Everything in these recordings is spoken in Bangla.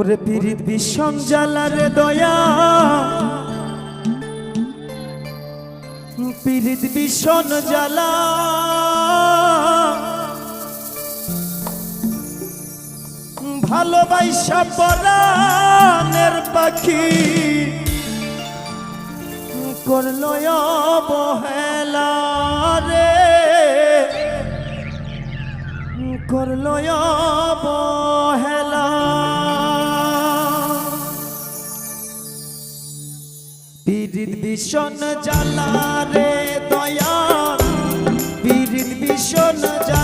ওরে পীড়িত ভীষণ জ্বালারে দয়া। পীড়িত ভীষণ জ্বালা। ভালোবাসা পরাণের পাখি করল অবহেলা রে। করল অবহেলা। পীড়িত ভীষণ জ্বালা রে দয়া। পীড়িত ভীষণ জ্বালা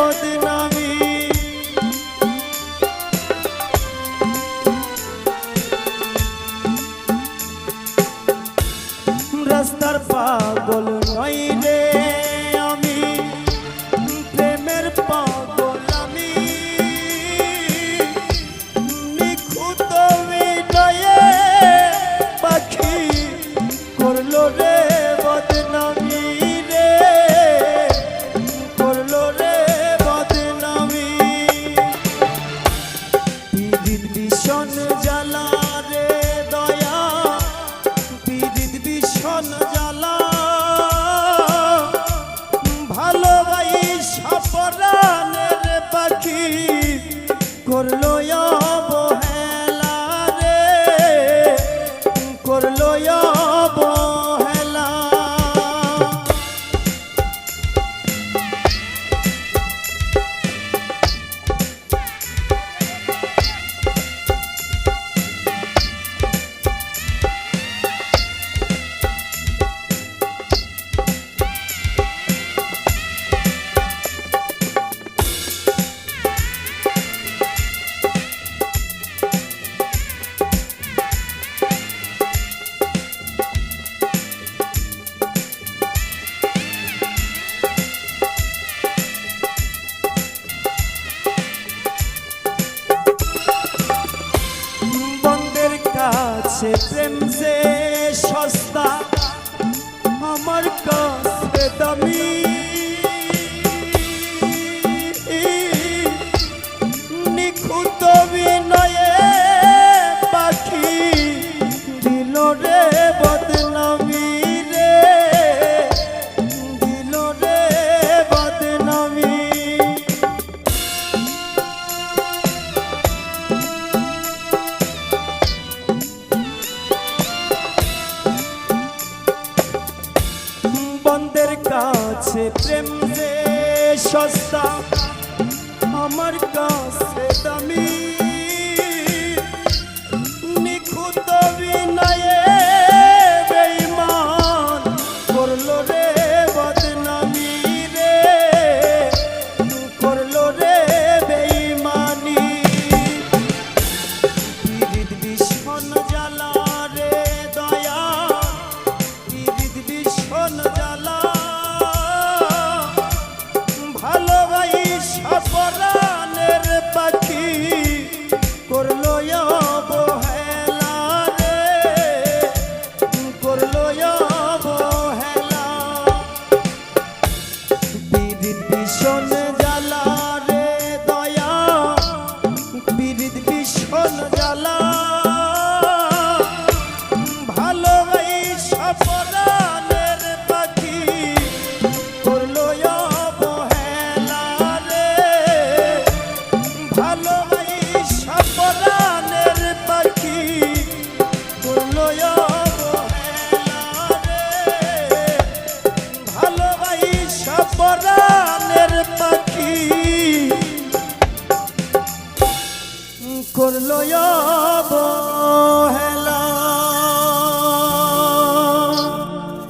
poder. ভালোবাসা পরাণের পাখি করল প্রেম সে সস্তা কাছে প্রেম যে সস্তা আমার কাছে দামি।